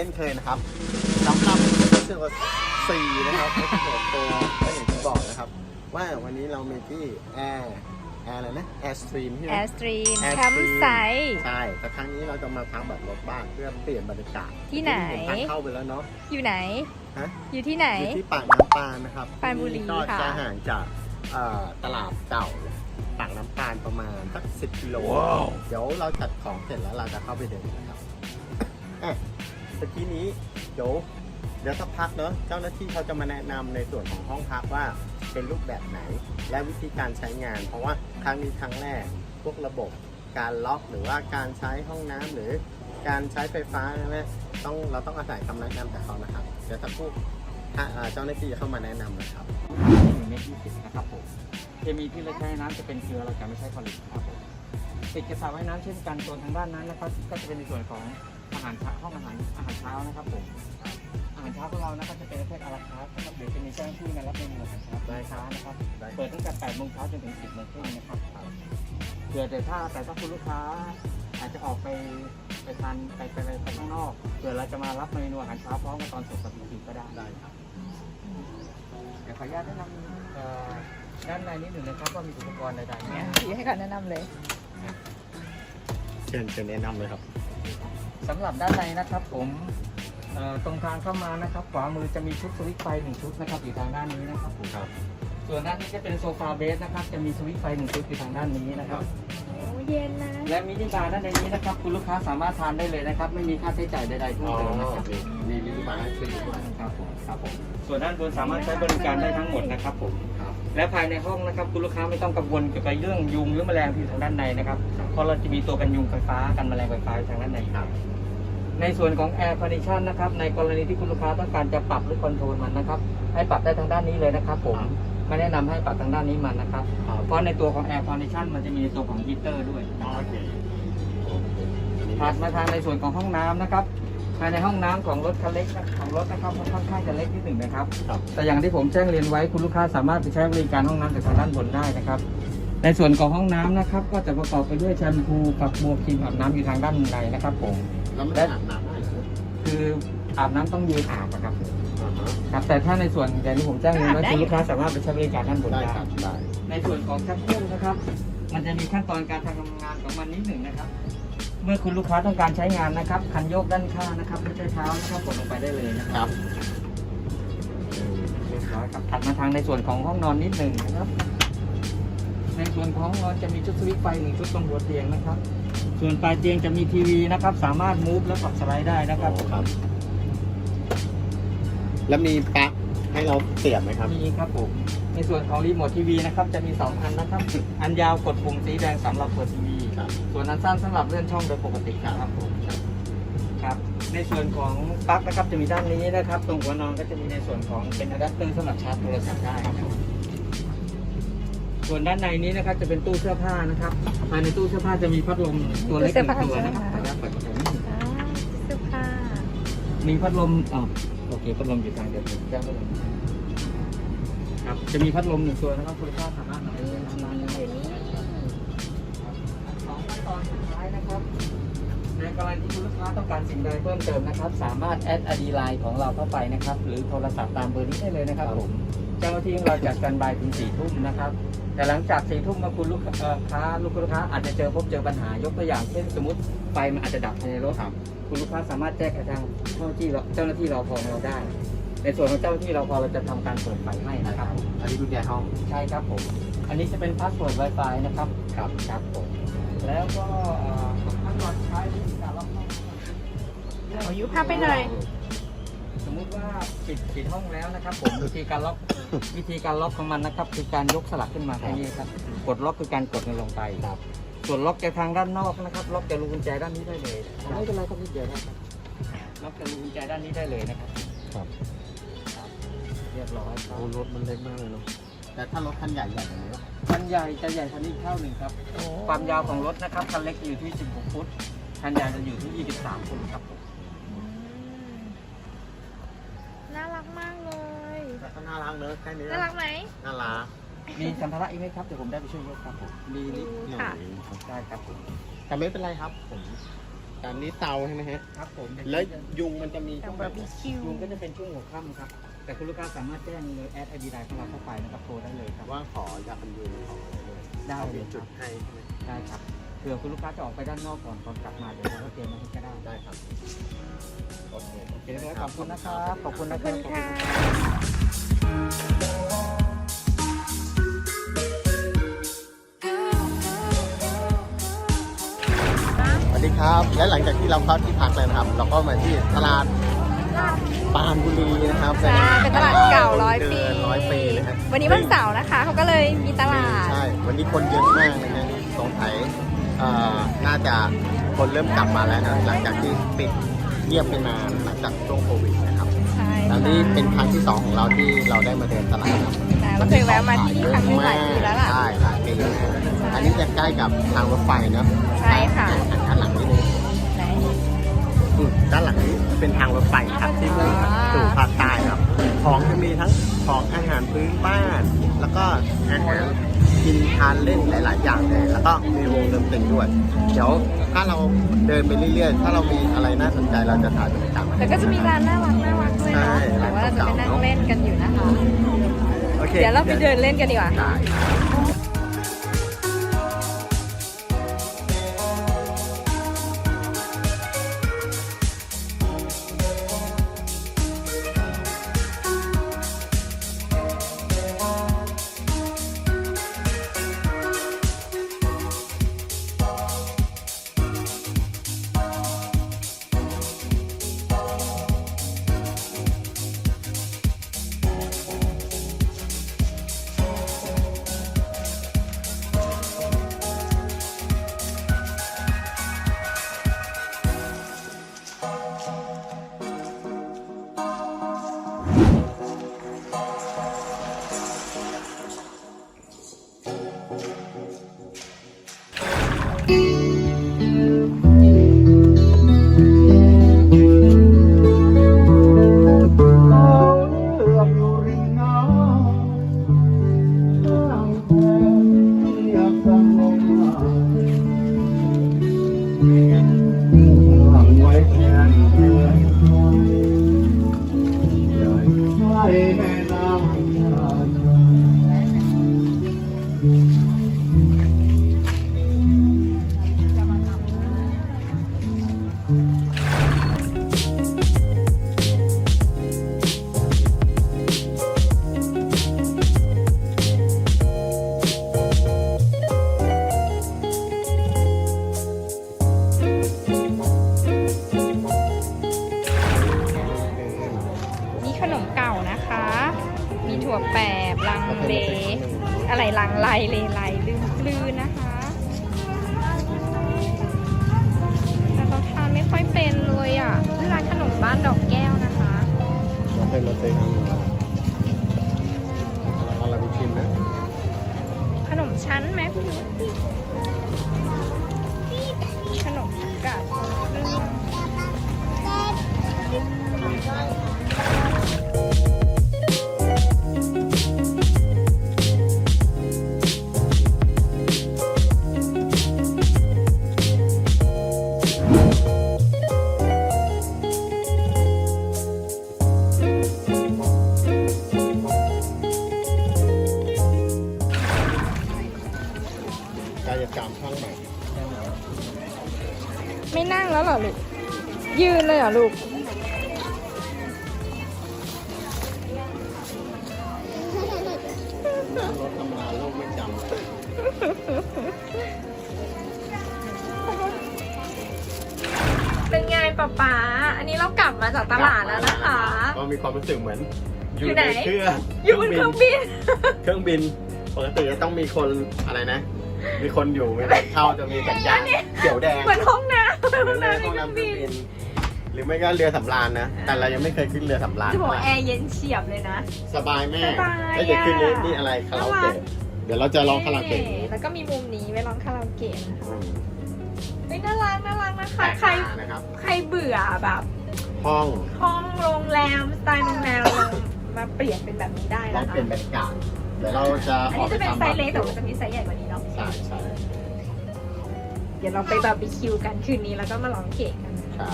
ช่นเคยนะครับสำหรับเชื่อว่าสี่นะครับไม่ใช่โดดโตก็อย่างที่บอกนะครับ ว่าวันนี้เรามีที่แอร์แอร์อะไรนะแอร์สตรีมใช่ไหมแอร์สตรีม Airstream แคมป์ไซต์ใช่แต่ครั้งนี้เราจะมาพักแบบรถบ้านเพื่อเปลี่ยนบรรยากาศที่ไหนเห็นทางเข้าไปแล้วเนาะอยู่ไหนฮะอยู่ที่ไหนอยู่ที่ปากน้ำปานนะครับปรานบุรีที่นี่ก็ค่ะจะห่างจากเอ่อตลาดเก่าปากน้ำปานประมาณสักสิบกิโลเดี๋ยวเราจัดของเสร็จแล้วเราจะเข้าไปเดินนะครับอะ ตะกี้นี้เดี๋ยวเดี๋ยวสักพักเนอะเจ้าหน้าที่เขาจะมาแนะนำในส่วนของห้องพักว่าเป็นรูปแบบไหน และวิธีการใช้งาน เพราะว่าครั้งนี้ครั้งแรกพวกระบบการล็อกหรือว่าการใช้ห้องน้ำหรือการใช้ไฟฟ้าใช่ไหมต้องเราต้องอาศัยคำแนะนำจากเขานะครับเดี๋ยวสักครู่ถ้าอ่าเจ้าหน้าที่จะเข้ามาแนะนำนะครับ หนึ่งเมตรยี่สิบนะครับผมเคมีที่เราใช้น้ำจะเป็นเกลือเราจะไม่ใช้ผลิตนะครับผมติดกระสระว่ายน้ำเช่นกันโซนทางด้านนั้นนะครับ ก็จะเป็นในส่วนของ อาหารเช้าห้องอาหารอาหารเช้านะครับผมอาหารเช้าของเรานะครับจะเป็นประเภทอาราคาร์ทนะครับเดี๋ยวจะมีเจ้าหน้าที่มารับเมนูอาหารเช้าได้ช้านะครับได้เปิดตั้งแต่8โมงเช้าจนถึง10โมงครึ่งนะครับเผื่อแต่ถ้าแต่ถ้าคุณลูกค้าอาจจะออกไปไปทานไปไปไปไปข้างนอกเผื่อเราจะมารับเมนูอาหารเช้าพร้อมกับตอนสดกับทีก็ได้ได้ครับเดี๋ยวขออนุญาตแนะนำเอ่อด้านในนิดหนึ่งนะครับว่ามีอุปกรณ์ใดๆเนี่ยเนี่ยถือให้ก่อนแนะนำเลยเชิญเชิญแนะนำเลยครับ สำหรับด้านในนะครับผมเอ่อตรงทางเข้ามานะครับ ขวามือจะมีชุดสวิตช์ไฟหนึ่งชุดนะครับอยู่ทางด้านนี้นะครับผมครับ ส่วนด้านนี้จะเป็นโซฟาเบสนะครับ จะมีสวิตช์ไฟหนึ่งชุดอยู่ทางด้านนี้นะครับโอ้เย็นนะ และมินิบาร์ด้านในนี้นะครับ คุณลูกค้าสามารถทานได้เลยนะครับ ไม่มีค่าใช้จ่ายใดๆเพิ่มอ๋อเติมนะครับมีมีมินิบาร์ให้ฟรีด้วยครับผมครับผมส่วนด้านบนสามารถใช้บริการได้ทั้งหมดนะครับผมครับ และภายในห้องนะครับคุณลูกค้าไม่ต้องกังวลเกี่ยวกับเรื่องยุงหรือแมลงที่อยู่ทางด้านในนะครับเพราะเราจะมีตัวกันยุงไฟฟ้ากันแมลงไฟฟ้าอยู่ทางด้านในครับ ในส่วนของ Air Condition นะครับในกรณีที่คุณลูกค้าต้องการจะปรับหรือคอนโทรลมันนะครับให้ปรับได้ทางด้านนี้เลยนะครับ ผมไม่แนะนำให้ปรับทางด้านนี้มันนะครับครับเพราะในตัวของ Air Condition มันจะมีตัวของฮีเตอร์ด้วยโอเคโอเคอันนี้ถัดมาทางในส่วนของห้องน้ำนะครับ ภายในห้องน้ำของรถคันเล็กนะของรถนะครับค่อนข้างจะเล็กนิดหนึ่งนะครับ ครับ แต่อย่างที่ผมแจ้งเรียนไว้คุณลูกค้าสามารถไปใช้บริการห้องน้ำจากทางด้านบนได้นะครับ ในส่วนของห้องน้ำนะครับ ก็จะประกอบไปด้วยแชมพูฝักบัวครีมอาบน้ำอยู่ทางด้านในนะครับผม แล้วไม่ได้อาบน้ำได้เหรอคืออาบน้ำต้องยืนอาบนะครับอ่าฮะครับ แต่ถ้าในส่วนอย่างที่ผมแจ้งเรียนไว้ได้คุณลูกค้าสามารถไปใช้บริการด้านบนได้ได้ ครับได้ในส่วนของชักโครกนะครับ มันจะมีขั้นตอนการทำงานของมันนิดหนึ่งนะครับ เมื่อคุณลูกค้าต้องการใช้งานนะครับ คันโยกด้านข้างนะครับไม่ใช่เท้านะครับกดลงไปได้เลยนะคครับรับเรียบร้อยครับถัดมาทางในส่วนของห้องนอนนิดหนึ่งนะครับ ในส่วนของห้องนอนจะมีชุดสวิตช์ไฟหนึ่งชุดตรงหัวเตียงนะครับ ส่วนปลายเตียงจะมีทีวีนะครับ สามารถมูฟและปรับสไลด์ได้นะครับโอ้ครับ แล้วมีปลั๊กให้เราเสียบไหมครับ มีครับผมใน ส่วนของรีโมททีวีนะครับจะมีสองอันนะครับ อันยาวกดปุ่มสีแดงสำหรับเปิดทีวีครับ ส่วนอันสั้นสำหรับเลื่อนช่องโดยปกติครับผมครับ ในส่วนของปลั๊กนะครับจะมีด้านนี้นะครับ ตรงหัวนอนก็จะมีในส่วนของเป็นอะแดปเตอร์สำหรับชาร์จโทรศัพท์ได้ครับ ส่วนด้านในนี้นะครับจะเป็นตู้เสื้อผ้านะครับภายในตู้เสื้อผ้าจะมีพัดลมตัวเล็กหนึ่งตัวนะครับขออนุญาตเปิดประตูอ่าเสื้อผ้ามีพัดลมอ๋อโอเคพัดลมอยู่ทางเดียวกันแจ้งพัดลม ครับ จะมีพัดลมหนึ่งตัวนะครับคุณภาพสามารถนำไปใช้ทำงานได้เดี๋ยวนี้สองขั้นตอนสุดท้ายนะครับในกรณีที่คุณลูกค้าต้องการสิ่งใดเพิ่มเติมนะครับ สามารถแอดอดีไลน์ของเราเข้าไปนะครับ หรือโทรศัพท์ตามเบอร์นี้ได้เลยนะครับผมเจ้าหน้าที่ของเราจัดการบายถึงสี่ทุ่มนะครับ แต่หลังจากสี่ทุ่มมาคุณลูกเอ่อค้าลูกค้าอาจจะเจอพบเจอปัญหายกตัวอย่างเช่นสมมติไฟมันอาจจะดับภายในรถครับคุณลูกค้าสามารถแจ้งกับทางเจ้าหน้าที่เราเจ้าหน้าที่เราพอของเราได้ ในส่วนของเจ้าหน้าที่เราพอเราจะทำการเปิดไฟให้นะครับอันนี้กุญแจห้อง ใช่ครับผม อันนี้จะเป็นพาสเวิร์ด Wi-Fi นะครับ ครับ ครับผม แล้วก็เอ่อขั้นตอนสุดท้ายวิธีการล็อกห้องขอยุพาไปหน่อยมมุติว่าปิดปิดห้องแล้วนะครับผม วิธีการล็อกวิธีการล็อกของมันนะครับ คือการยกสลักขึ้นมาแค่นี้ครับ กดล็อกคือการกดมันลงไปครับ ส่วนล็อกจากทางด้านนอกนะครับ ล็อกจากรูกุญแจด้านนี้ได้เลยไม่เป็นไรครับนิดเดียวนะครับล็อกจากรูกุญแจด้านนี้ได้เลยนะครับ ครับครับเรียบร้อยครับโอ้รถมันเล็กมากเลยเนาะแต่ถ้ารถคันใหญ่ใหญ่อย่างนี้คันใหญ่จะใหญ่คันนี้เท่าหนึ่งครับ ความยาวของรถนะครับคันเล็กอยู่ที่ 16 ฟุต คันใหญ่จะอยู่ที่ 23 ฟุตครับผมอืมน่ารักมากเลยแต่ก็น่ารักเนอะแค่นี้น่ารักไหมน่ารักมีสัมภาระอีกไหมครับเดี๋ยวผมได้ไปช่วยยกครับผมมีนิดหน่ค่ะอยครับได้ครับผมแต่ไม่เป็นไรครับผมการนี้เตาใช่ไหมฮะครับผมแล้วยุงมันจะมีแต่ช่วงบาแบร์บบีคิวยุงก็จะเป็นช่วงหัวค่ำครับ แต่คุณลูกค้าสามารถแจ้งเลยแอดไอดีไลน์ของเราเข้าไปนะครับโทรได้เลยครับว่าขอยากันยุงขออะไรด้วยได้เขาเลมียคจุรัดบให้ใช่ไหมได้ครับเผื่อคุณลูกค้าจะออกไปด้านนอกก่อนก่อนกลับมาเดี๋ยวเราก็เตรียมมาให้ก็ได้ได้ครับโอเค โอเคนะครับขอบคุณนะครับขอบคุณขอนะบครัคุบ ณค่ะสวัสดีครับ และหลังจากที่เราเข้าที่พักแล้วนะครับ เราก็มาที่ตลาด ปรานบุรีนะครับใช่เป็นตลาดเก่าร้อยปีเดินร้อยปีนะฮะวันนี้วันเสาร์นะคะ เขาก็เลยมีตลาด ใช่ วันนี้คนเยอะมากนะฮะสงสัยเอ่อน่าจะคนเริ่มกลับมาแล้วนะหลังจากที่ปิดเงียบไปนานหลังจากช่วงโควิดนะครับใช่แล้วค่ะนี่เป็นครั้งที่สองของเราที่เราได้มาเดินตลาดครับแต่เราเคยแวะมาที่นี่ครั้งหนึงหลายปีแล้วล่ะ ใช่หลายปีแล้วนะอันนี้จะใกล้กับทางรถไฟเนาะใช่ค่ะด้านหลังนี่นี่ไหนอืม ด้านหลังนี้เป็นทางรถไฟครับที่มุ่งสู่ภาคใต้ครับ ของจะมีทั้งของอาหารพื้นบ้าน แล้วก็อาหารกินทานเล่นหลาย ๆ อย่างเลย แล้วก็มีวงดนตรีด้วย เดี๋ยวถ้าเราเดินไปเรื่อย ๆ ถ้าเรามีอะไรน่าสนใจเราจะถ่ายบรรยากาศมาให้แล้วก็จะมีร้านน่ารักน่ารักด้วยใช่เนาะแต่ว่าเราจะไปนั่งเล่นกันอยู่นะคะ โอเค เดี๋ยวเราไปเดินเล่นกันดีกว่า เราเป็นรถเต้นเราเราไปชิมนะขนมชั้นไหมพี่นุชขนมกัดนึ่ง รถธรรมดาโลกไม่จำเป็นไงป๊าป๊า อันนี้เรากลับมาจากตลาดแล้วนะคะก็ก็มีความรู้สึกเหมือน อยู่ไหนเครื่องอยู่บนเครื่องบิน เครื่องบินปกติจะต้องมีคนอะไรนะ มีคนอยู่ไม่ได้เข้าจะมีสัญญาณเขียวแดงเหมือนห้องน้ำหรือห้องเรือน้ำในห้องเครื่อน้ำงเครื่บิองนบิน หรือไม่ก็เรือสำราญนะ แต่เรายังไม่เคยขึ้นเรือสำราญจะบอกว่าแอร์เย็นเฉียบเลยนะ สบายแม่สบายแล้วเดี๋ยวคืนนี้อะนี่อะไรคาราโอน่ารัเกะกเดี๋ยวเราจะลองคาราโอเกะแล้วก็มีมุมนี้ไว้ร้องคาราโอเกะนะคะอืมเฮ้ยน่ารักน่ารักนะคะแปลกใครตานะครับใครเบื่อแบบห้องห้องโรงแรมสไตล์โรงแรมเรามาเปลี่ยนเป็นแบบนี้ได้ลองนะคะเปลี่ยนบรรยากาศเดี๋ยวเราจะอันออกนี้ไปจะเป็นทำไซส์เล็กแต่ว่าจะมีไซส์ใหญ่กว่านี้เนาะใช่ใช่เดี๋ยวเราไปบาร์บีคิวกันคืนนี้แล้วก็มาลองเกะกันใช่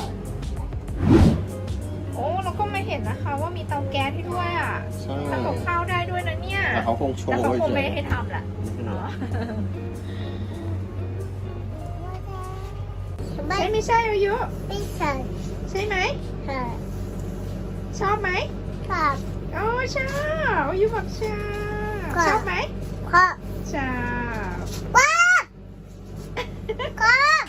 โอ้เราก็ไม่เห็นนะคะว่ามีเตาแก๊สให้ด้วยอะใช่ทำกับข้าวได้ด้วยนะเนี่ยแต่เขาคงโชแต่ว์เขาคงเฉไม่ยให้ทำแหละๆอ๋อไม่ไม่ใช่อายุไม่ใช่ใช่ไหมค่ะชอบไหมครับโอ้ชอบอายุบอกชอบค่ะชอบไหมครับชอบว้าครับ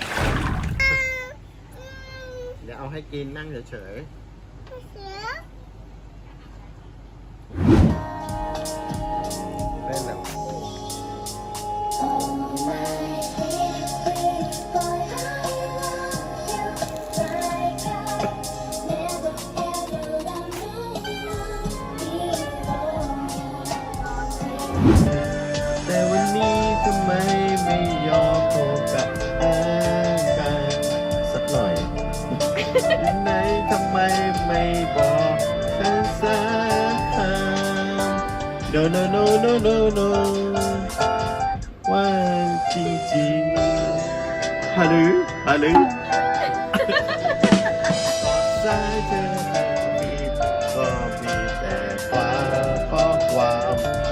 เดี๋ยวเอาให้กินนั่งเฉยเสียๆ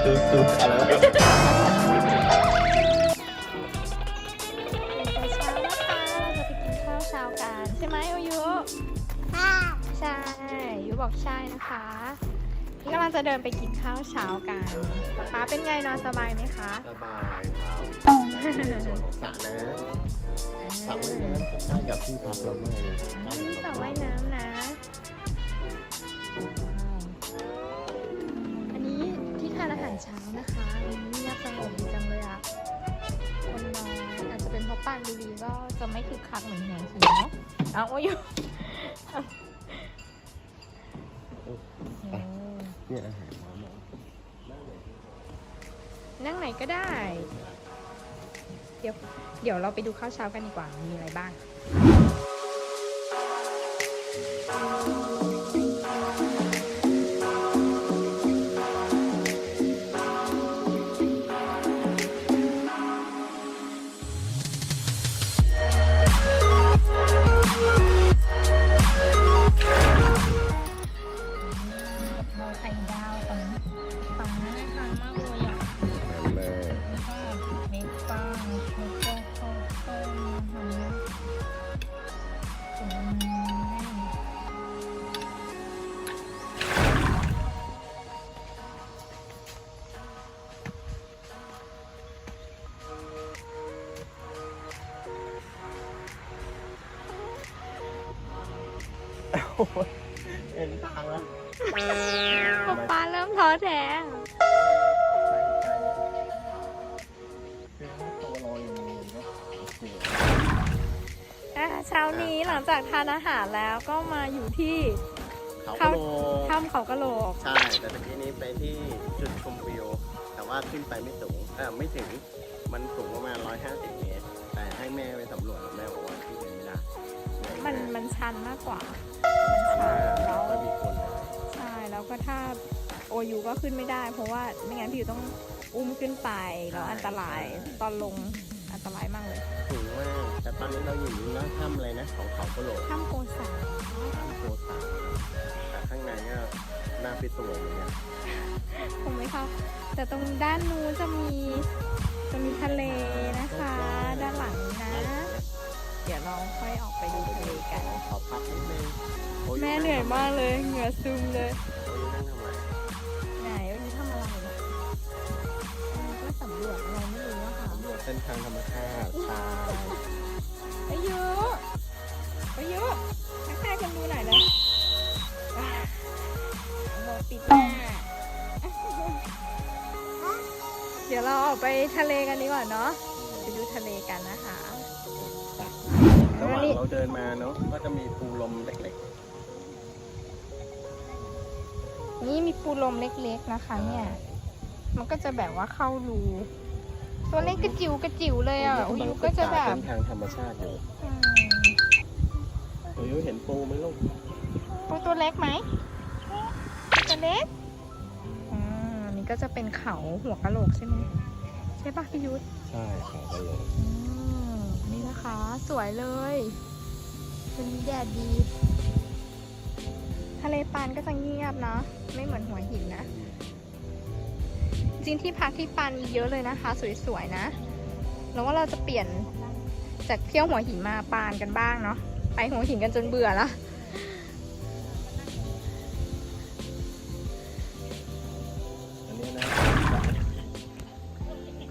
ความสุดๆอะไรวะตื่นแต่เช้านะคะเราจะไปกินข้าวเช้ากันใช่ไหมอายุค่ะใช่ยูบอกใช่นะคะนี่กำลังจะเดินไปกินข้าวเช้ากันป๊าเป็นไงนอนสบายไหมคะสบายครับในส่วนของสระนะสระว่ายน้ำใกล้กับที่พักเรามากเลยอันนี้สระว่ายน้ำนะ ป็นเพรานบุรีก็จะไม่คึกคักเหมือนหัวหินเนาะเอาโอ้ยอยู่เนี่ยอาหารมาหมดนั่งไหนก็ได้ เดี๋ยว เดี๋ยวเราไปดูข้าวเช้ากันดีกว่า มีอะไรบ้าง เห็นทางแล้วป๊าป๊าเริ่มท้อแท้อะเช้านี้หลังจากทานอาหารแล้วก็มาอยู่ที่เขาโลถ้ำเขากะโหลก ใช่ แต่ตะกี้นี้ไปที่จุดชมวิว แต่ว่าขึ้นไปไม่สูงเออไม่ถึง มันสูงประมาณ 150 เมตร แต่ให้แม่ไปสำรวจแม่บอกว่าที่เดินไม่ได้เหอยมันากมันชันมากกว่า ชันมันมากชันแล้วไม่มีคนเลยใช่แล้วก็ถ้าโอยูก็ขึ้นไม่ได้ เพราะว่าไม่งั้นพี่อยู่ต้องอุ้มขึ้นไปแล้วอันตรายตอนลงอันตรายมากเลยสูงมากแต่ตอนนี้เราอยู่ในน้ำถ้ำอะไรนะของเขากะโหลกถ้ำโกสาถ้ำโคสาแต่ข้างในก็น่าพิศวงเหมือนกันคงไม่เข้าแต่ตรงด้านนู้นจะมีจะมีทะเลนะคะ ด้านหลังนี้นะ เดี๋ยวเราค่อยออกไปดูทะเลกัน ขอพักนิดนึงโแม่เหนื่อยมากเลย เหงื่อซึมเลยไหนวันนี้ทำอะไรอะวันนี้สำรวจอะไรไม่รู้อะค่ะเส้นทางธรรมชาติชายอายุอายุทักทายคนดูหน่อยนะอะโมปิดหน้าเดี๋ยวเราออกไปทะเลกันดีกว่าเนาะ ไปดูทะเลกันนะคะ ระหว่างเราเดินมาเนาะก็จะมีปูลมเล็กนี่มีปูลมเล็กๆนะคะ เนี่ย มันก็จะแบบว่าเข้ารูตัวเล็กกระจิ๋วกระจิ๋วเลยๆอะอุยุก็จะแบบเส้นทางธรรมชาติอยู่อืมอุยุเห็นปูไหมลูกปูตัวเล็กไหมตัวเล็กอืมอันนี่ก็จะเป็นเขาหัวกะโหลกใช่ไหมใช่ปะพี่ยุทธใช่ค่ะก็เลยอืมนี่นะคะ สวยเลยวันนี้แดดดี ทะเลปานก็จะเงียบเนาะไม่เหมือนหัวหินนะ จริงที่พักที่ปานมีเยอะเลยนะคะ สวยๆนะ แล้วว่าเราจะเปลี่ยนจากเที่ยวหัวหินมาปานกันบ้างเนาะไปหัวหินกันจนเบื่อละ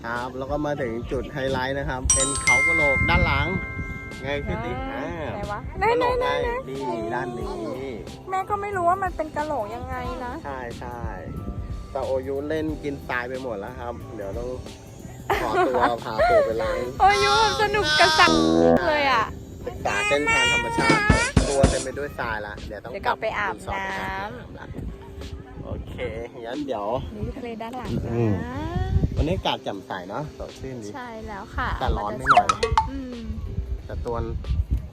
ครับ แล้วก็มาถึงจุดไฮไลท์นะครับ เป็นเขากระโหลกด้านหลัง ไงขึ้นดิอ่าไหนวะกระโหลกไงนี่ด้านนี้ แม่ก็ไม่รู้ว่ามันเป็นกะโหลกยังไงนะ ใช่ใช่แต่โอยุเล่นกินตายไปหมดแล้วครับ เดี๋ยวต้องขอตัว พาตัวไปล้างโอ้ยยูสนุกกระสังเลยอะ ศึกษาเส้นทางธรรมชาติ ตัวเต็มไปด้วยทรายละเดี๋ยวต้องเดี๋ยวกลับไปอาบรีสร์ทน้ำไปอาบน้ำละโอเคงั้นเดี๋ยว นี่ทะเลด้านหลังอืม นะ วันนี้อากาศแจ่มใสเนาะสดชื่นดี ใช่แล้วค่ะแต่ร้อนไม่หน่อย อืมแต่ตัว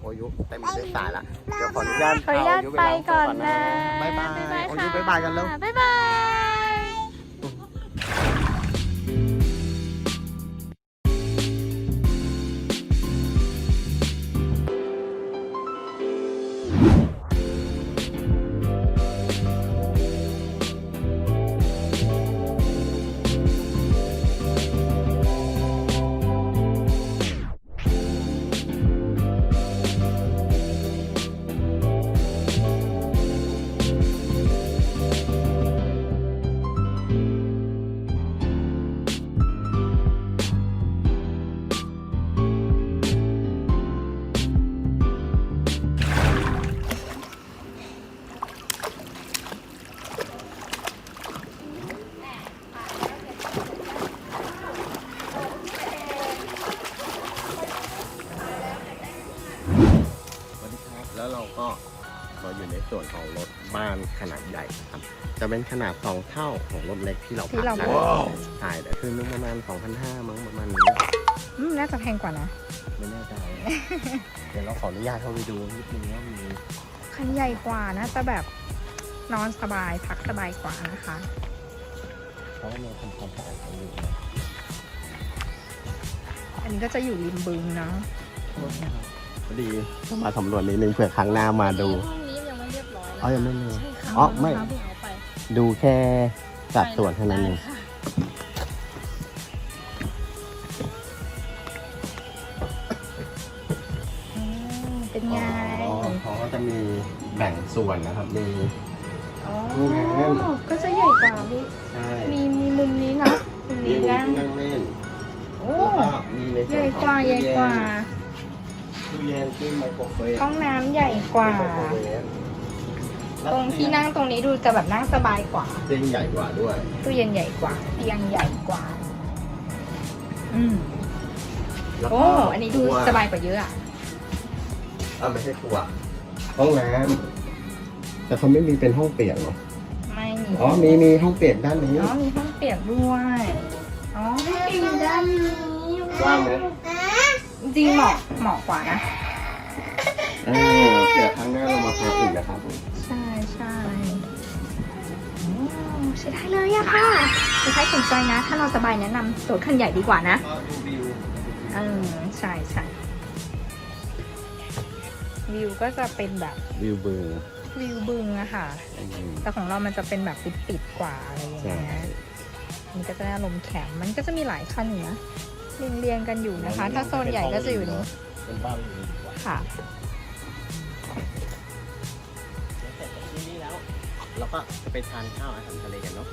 โอยุเต็มไปด้วยทรายละ เดี๋ยวขออนุญาตขออนุญาตเโยุไปล้างตัวก่อนนะ บ๊ายบายบ๊ายบายโอค่ะยุบ๊ายบายกันแล้วบ๊ายบาย ขนาดใหญ่ครับ จะเป็นขนาดสองเท่าของรถเล็กที่เราที่เราพักพักกันใช่แต่คือนึกประมาณ 2,500มั้งประมาณนี้อืมน่าจะแพงกว่านะ ไม่แน่ใจ เดี๋ยวเราขออนุญาตเข้าไปดูนิดนึงว่ามีคันใหญ่กว่านะจะแบบนอนสบายพักสบายกว่านะคะ เขาว่ามีทำความสะอาดของอยู่นะอันนี้ก็จะอยู่ริมบึงเนาะพอดีก็มาสำรวจนิดนึงเผื่อครั้งหน้ามาดู ห้องนี้ยังไม่เรียบร้อยอ๋อยังไม่เลยใช่ค่ะ อ๋อไม่ เพิ่งเอาไปดูแค่สัดส่วนเท่านั้นเองอืมเป็นไง อ๋อเขาก็จะมีแบ่งส่วนนะครับ มี อ๋อนี่ไงก็จะใหญ่กว่ามีใช่มีมีมุมนี้เนาะมุมมีนี้มุมนะที่นั่งเล่นโอ้ แล้วก็มีในใหส่วญ่นของกว่า ใหญ่กว่า ตู้เย็นตู้ไมโครเวฟห้องน้ำใหญ่กว่า ไมโครเวฟ ตรงที่นั่งตรงนี้ดูจะแบบนั่งสบายกว่าเตียงใหญ่กว่าด้วยตู้เย็นใหญ่กว่าเตียงใหญ่กว่า อืมแล้วโอ้ก็อันนี้ดูครัวสบายกว่าเยอะอะอ่าไม่ใช่ครัวห้องน้ำแต่เขาไม่มีเป็นห้องเปียกเหรอไม่มีอ๋อมีมีห้องเปียกด้านนี้ อ๋อมีห้องเปียกด้วยอ๋อห้องเปียกอยู่ด้านนี้กว้างไหมจริงๆเหมาะเหมาะกว่านะ เออเดี๋ยวครั้งหน้าเรามาพักอีกนะครับผม ใช่ใช่โอ้ใช้ได้เลยอะค่ะถ้าใครสนใจนะ ถ้าเราสบายแนะนำรถคันใหญ่ดีกว่านะก็ดูวิวเออใช่ใช่วิวก็จะเป็นแบบวิวบึงวิวบึงอะค่ะ แต่ของเรามันจะเป็นแบบปิดๆกว่าอะไรอย่างใช่เงี้ยมันก็จะได้อารมณ์แข็งมันก็จะมีหลายคันอยู่นะเรียงเรียงๆกันอยู่นะคะ ถ้าโซนใหญ่ก็จะอยู่นี้เป็นบ้านวิวดีกว่าค่ะ แล้วเราก็จะไปทานข้าวอาหารทะเลกันเนาะ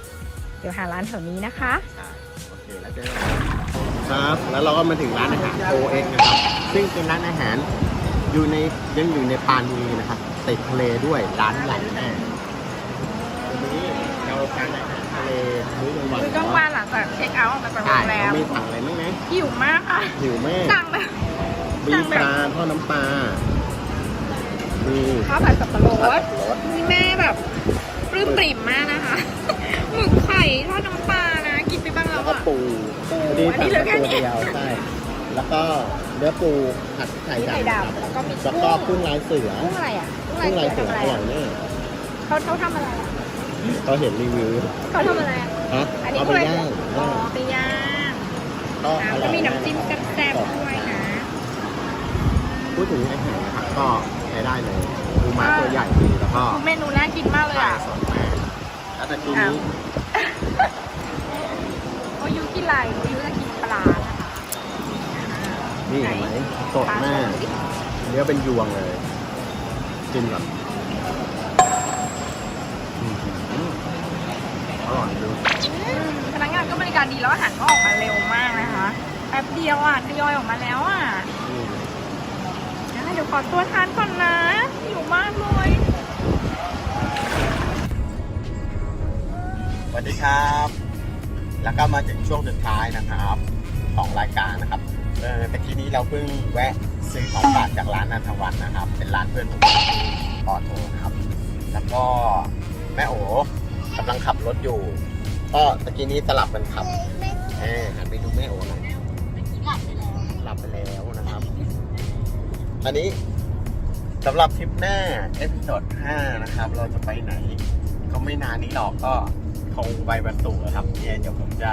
เดี๋ยวหาร้านแถวนี้นะคะ ใช่โอเคแล้วเจอกันครับแล้วเราก็มาถึงร้านอาหารโอเอ็กนะครับ ซึ่งเป็นร้านอาหารอยู่ในยังอยู่ในปานบุรีนะครับติดทะเลด้วยร้านใหญ่มากวันนี้เราทานอาหารทะเลมื้อกลางวันคือกลางวันหลังจากเช็คเอาท์ออกมาจากโรใช่งแรมีสั่งอะไรบ้างนะหิวมากค่ะหิวแม่สั่งแบบมีสั่งแบบ ปลาทอดน้ำปลามีข้าวผัดสับปะรผัดดรสนี่แม่แบบป ลื้มปริ่มมากนะคะหมึกไข่ทอดน้ำปลานะ กินไปบ้างแล้แล้ววก็อะ ปูปูพอดีอันนี้เหลือแค่สั่งนี้มาตัวเดียวใช่แล้วก็เนื้อปูผัดไข่มีไข่ดำครับดำแล้วก็มีแล้วก็กุ้งลายเสือกุ้งอะไรอะกุ้งลายเสือทำอะไรอร่ออะยแน่เขาเขาทำอะไรอะเขาเห็นรีวิวเขาทำอะไรอะฮะอันนี้เอากุ้ไปงลายเสืย่าองอ๋อไปย่างก็อแล้วร่ก็อยมีน้ำจิ้มกันแซ่บๆด้วยนะ พูดถึงอาหารนะครับก็ใช้ได้เลยปูม้าตัวใหญ่ดี แล้วก็ทุกเมนูน่ากินมากเลยไข่อะสดมากแล้วแต่ทีนี้โอยุกินอะไรโอยุจะกินปลานะคะนี่เห็นไหมสดมากเนื้อเป็นยวงเลยกินแบบอื้อหืออร่อยดูอืมพนักงานก็บริการดีแล้วอาหารก็ออกมาเร็วมากนะคะแป๊บเดียวอะทยอยออกมาแล้วอะอืมงั้นเดี๋ยวขอตัวทานก่อนนะหิวมากเลย วัสดีครับ แล้วก็มาถึงช่วงสุดท้ายนะครับ ของรายการนะครับเออแต่ทีนี้เราเพิ่งแวะซื้อของฝากจากร้านนันทวันนะครับ เป็นร้านเพื่อนผมปอโทนะครับ แล้วก็แม่โอ๋กำลังขับรถอยู่ ก็ตะกี้นี้สลับกันขับเออหันไปดูแม่โอหน่อยหลับไปแล้วนะครับ อันนี้สำหรับทริปหน้าเอพิโซด5นะครับ เราจะไปไหน ก็ไม่นานนี้หรอกก็ คงไปบรรจุกครับเนี่ยเดี๋ยวผมจะ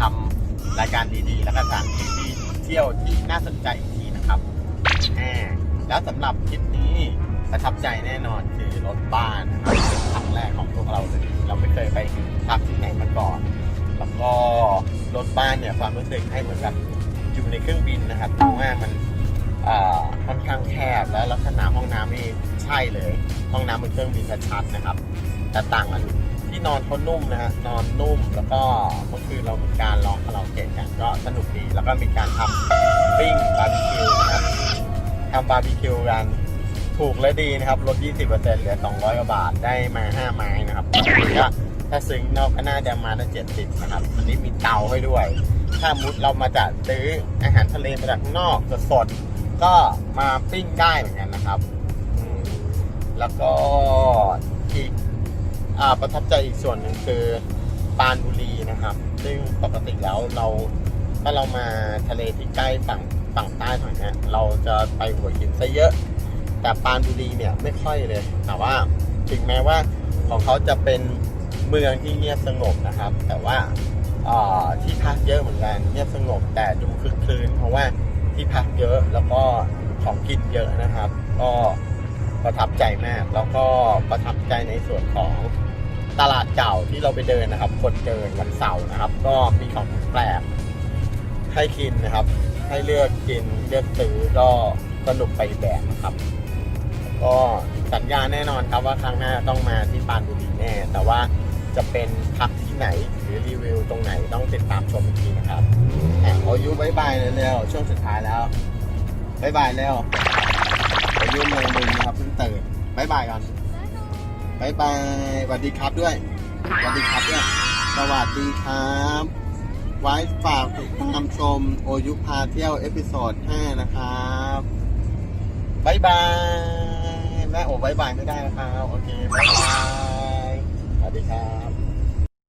ทำรายการดีๆ แล้วก็สถานที่ที่เที่ยวที่น่าสนใจอีกทีนะครับแหมแล้วสำหรับคลิปนี้ประทับใจแน่นอนคือรถบ้านนะครับครั้งแรกของพวกเราเลยเราไม่เคยไปพักที่ไหนมาก่อน แล้วก็รถบ้านเนี่ยความรู้สึกให้เหมือนแบบอยู่ในเครื่องบินนะครับเพราะว่ามันอ่าค่อนข้างแคบและลักษณะห้องน้ำนี่ใช่เลย ห้องน้ำบนเครื่องบินชัดๆนะครับแต่ต่างกัน นอนเขานุ่มนะฮะนอนนุ่มแล้วก็เมื่อคืนเรามีการร้องคาราโอเกะกันก็สนุกดีแล้วก็มีการทำปิ้งบาร์บีคิวนะครับทำบาร์บีคิวกันถูกและดีนะครับลด 20%เหลือ 200กว่าบาทได้มา 5 ไม้นะครับก็ถ้าซึ้งนอกก็น่าจะมาได้70 นะครับ อันนี้มีเตาให้ด้วย ถ้ามุดเรามาจากซื้ออาหารทะเลมาจากนอกสดๆก็มาปิ้งได้เหมือนกันนะครับ แล้วก็อีก ประทับใจอีกส่วนหนึ่งคือปานบุรีนะครับ ซึ่งปกติแล้วเราถ้าเรามาทะเลที่ใกล้ฝั่งฝั่งใต้ฝั่งนี้เราจะไปหัวหินซะเยอะ แต่ปานบุรีเนี่ยไม่ค่อยเลย แต่ว่าถึงแม้ว่าของเขาจะเป็นเมืองที่เงียบสงบนะครับ แต่ว่าอ่าที่พักเยอะเหมือนกันเงียบสงบแต่ดูคึกคืนเพราะว่าที่พักเยอะแล้วก็ของกินเยอะนะครับ ก็ประทับใจมากแล้วก็ประทับใจในส่วนของ ตลาดเก่าที่เราไปเดินนะครับ คนเดินวันเสาร์นะครับ ก็มีของแปลกให้กินนะครับ ให้เลือกกินเลือกซื้อก็สนุกไปแบบนะครับ ก็สัญญาแน่นอนครับว่าครั้งหน้าต้องมาที่ปานบุรีแน่ แต่ว่าจะเป็นพักที่ไหนหรือรีวิวตรงไหนต้องติดตามชมอีกทีนะครับอายุบายบายเร็วๆช่วงสุดท้ายแล้วบายบายแล้วอายุเมืองมึงนะครับเพิ่งตื่นบายบายก่อน บายบายสวัสดีครับด้วยสวัสดีครับด้วยสวัสดีครับ ไว้ฝากติดตามชมโอยุพาเที่ยวเอพิโซด5นะครับบายบายแม่โอ้บายบายไม่ได้นะครับ โอเคบายบายสวัสดีครับ